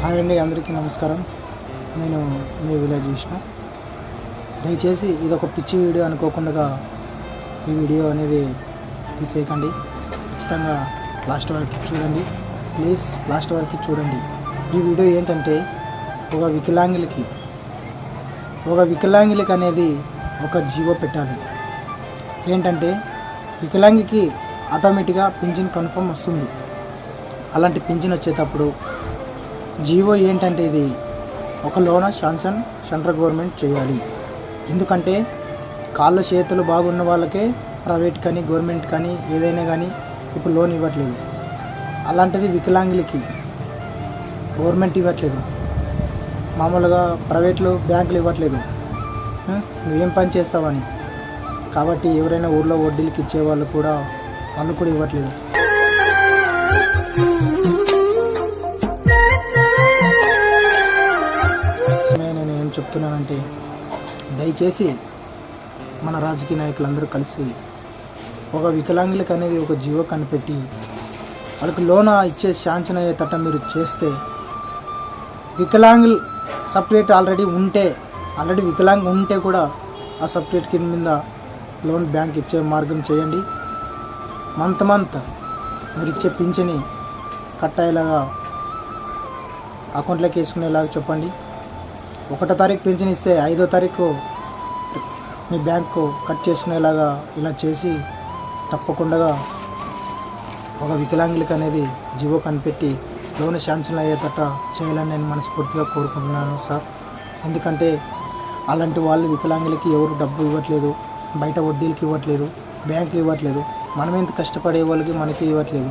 Hi అండి అందరికీ నమస్కారం. నేను మీ విలేజ్ ఇష్ణ దయచేసి ఇది ఒక పిచ్చి వీడియో అనుకోకుండా ఈ వీడియో అనేది తీసేయకండి. ఖచ్చితంగా లాస్ట్ వరకు చూడండి. ప్లీజ్ లాస్ట్ వరకు చూడండి. ఈ వీడియో ఏంటంటే ఒక వికలాంగులకి ఒక వికలాంగులకి అనేది ఒక జీవో పెట్టాలి. ఏంటంటే వికలాంగికి ఆటోమేటిక్గా పింఛన్ కన్ఫర్మ్ వస్తుంది. అలాంటి పింఛన్ వచ్చేటప్పుడు జీవో ఏంటంటే ఇది? ఒక లోన శాంసన్ సెంట్రల్ గవర్నమెంట్ చేయాలి. ఎందుకంటే కాళ్ళ చేతులు బాగున్న వాళ్ళకే ప్రైవేట్ కానీ గవర్నమెంట్ కానీ ఏదైనా కానీ ఇప్పుడు లోన్ ఇవ్వట్లేదు. అలాంటిది వికలాంగులకి గవర్నమెంట్ ఇవ్వట్లేదు. మామూలుగా ప్రైవేట్లు బ్యాంకులు ఇవ్వట్లేదు. నువ్వేం పని చేస్తావని. కాబట్టి ఎవరైనా ఊర్లో వడ్డీలకి ఇచ్చేవాళ్ళు కూడా వాళ్ళు కూడా ఇవ్వట్లేదు. చెప్తున్నానంటే దయచేసి మన రాజకీయ నాయకులందరూ కలిసి ఒక వికలాంగులకు అనేది ఒక జీవో కనిపెట్టి వాళ్ళకి లోన ఇచ్చే శాంక్షన్ అయ్యేటట్ట మీరు చేస్తే వికలాంగులు సపరేట్ ఆల్రెడీ ఉంటే ఆల్రెడీ వికలాంగ్ ఉంటే కూడా ఆ సపరేట్ కింద మీద లోన్ బ్యాంక్ ఇచ్చే మార్గం చేయండి. మంత్ మంత్ మీరు ఇచ్చే పింఛని కట్ అయ్యేలాగా అకౌంట్లోకి వేసుకునేలాగా చెప్పండి. ఒకటో తారీఖు పెన్షన్ ఇస్తే ఐదో తారీఖు మీ బ్యాంకు కట్ చేసుకునేలాగా ఇలా చేసి తప్పకుండా ఒక వికలాంగులకు అనేది జీవో కనిపెట్టి లోన్ శాంక్షన్ అయ్యేటట్ట చేయాలని నేను మనస్ఫూర్తిగా కోరుకుంటున్నాను సార్. ఎందుకంటే అలాంటి వాళ్ళు వికలాంగులకి ఎవరు డబ్బు ఇవ్వట్లేదు బయట వడ్డీలకి ఇవ్వట్లేదు బ్యాంకులు ఇవ్వట్లేదు. మనం ఎంత కష్టపడే వాళ్ళకి మనకి ఇవ్వట్లేదు.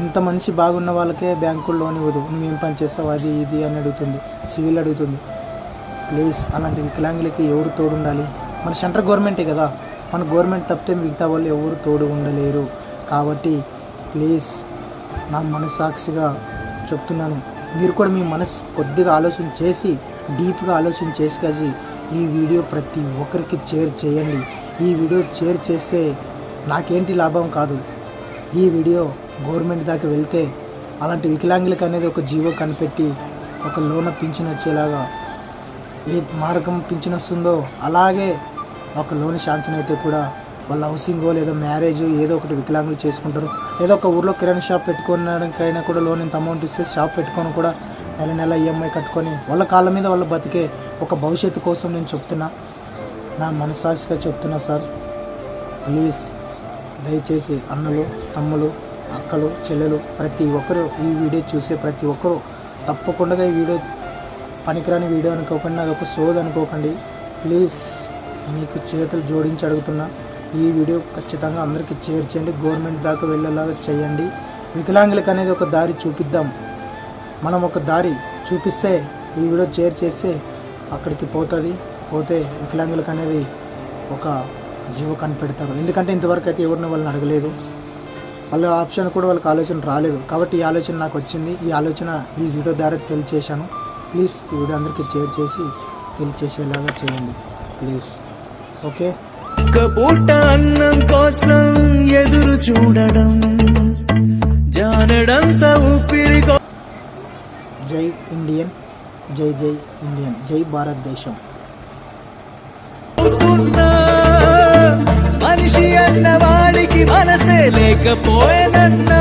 ఇంత మనిషి బాగున్న వాళ్ళకే బ్యాంకులు లోన్ ఇవ్వదు. నువ్వేం పని చేస్తావు అది ఇది అని అడుగుతుంది. సివిల్ అడుగుతుంది. ప్లీజ్ అలాంటి వికలాంగులకి ఎవరు తోడు ఉండాలి? మన సెంట్రల్ గవర్నమెంటే కదా. మన గవర్నమెంట్ తప్పితే మిగతా వాళ్ళు ఎవరు తోడు ఉండలేరు. కాబట్టి ప్లీజ్ నా మనసాక్షిగా చెప్తున్నాను. మీరు కూడా మీ మనసు కొద్దిగా ఆలోచన చేసి డీప్గా ఆలోచన చేసి కాసి ఈ వీడియో ప్రతి ఒక్కరికి షేర్ చేయండి. ఈ వీడియో షేర్ చేస్తే నాకేంటి లాభం కాదు. ఈ వీడియో గవర్నమెంట్ దాకా వెళ్తే అలాంటి వికలాంగులకు అనేది ఒక జీవో కనిపెట్టి ఒక లోన పింఛన్ వచ్చేలాగా ఏ మార్గం పింఛన్ వస్తుందో అలాగే ఒక లోన్ శాంక్షన్ అయితే కూడా వాళ్ళ హౌసింగో లేదో మ్యారేజ్ ఏదో ఒకటి వికలాంగులు చేసుకుంటారు. ఏదో ఒక ఊర్లో కిరాణా షాప్ పెట్టుకోవడానికైనా కూడా లోన్ ఇంత అమౌంట్ ఇస్తే షాప్ పెట్టుకొని కూడా నెల నెల ఈఎంఐ కట్టుకొని వాళ్ళ కాళ్ళ మీద వాళ్ళ బతికే ఒక భవిష్యత్తు కోసం నేను చెప్తున్నా. నా మనసాక్షిగా చెప్తున్నా సార్. ప్లీజ్ దయచేసి అన్నలు తమ్ములు అక్కలు చెల్లెలు ప్రతి ఒక్కరు ఈ వీడియో చూసే ప్రతి ఒక్కరూ తప్పకుండా ఈ వీడియో పనికిరాని వీడియో అనుకోకండి అది ఒక సోది అనుకోకండి. ప్లీజ్ మీకు చేతులు జోడించి అడుగుతున్నా ఈ వీడియో ఖచ్చితంగా అందరికీ షేర్ చేయండి గవర్నమెంట్ దాకా వెళ్ళేలాగా చేయండి. వికలాంగులకు అనేది ఒక దారి చూపిద్దాం. మనం ఒక దారి చూపిస్తే ఈ వీడియో షేర్ చేస్తే అక్కడికి పోతుంది. పోతే వికలాంగులకు అనేది ఒక జీవ కనిపెడతారు. ఎందుకంటే ఇంతవరకు అయితే ఎవరిని వాళ్ళని అడగలేదు. వాళ్ళ ఆప్షన్ కూడా వాళ్ళకి ఆలోచన రాలేదు. కాబట్టి ఈ ఆలోచన నాకు వచ్చింది. ఈ ఆలోచన ఈ వీడియో ద్వారా తెలియచేశాను. ప్లీజ్ ఈ వీడియో అందరికీ షేర్ చేసి తెలియచేసేలాగా చేయండి. ప్లీజ్. ఓకే? పూట అన్నం కోసం ఎదురు చూడడం జానడంత ఊపిరి జై ఇండియన్ జై జై ఇండియన్ జై భారతదేశం. లేకపోయేదన్న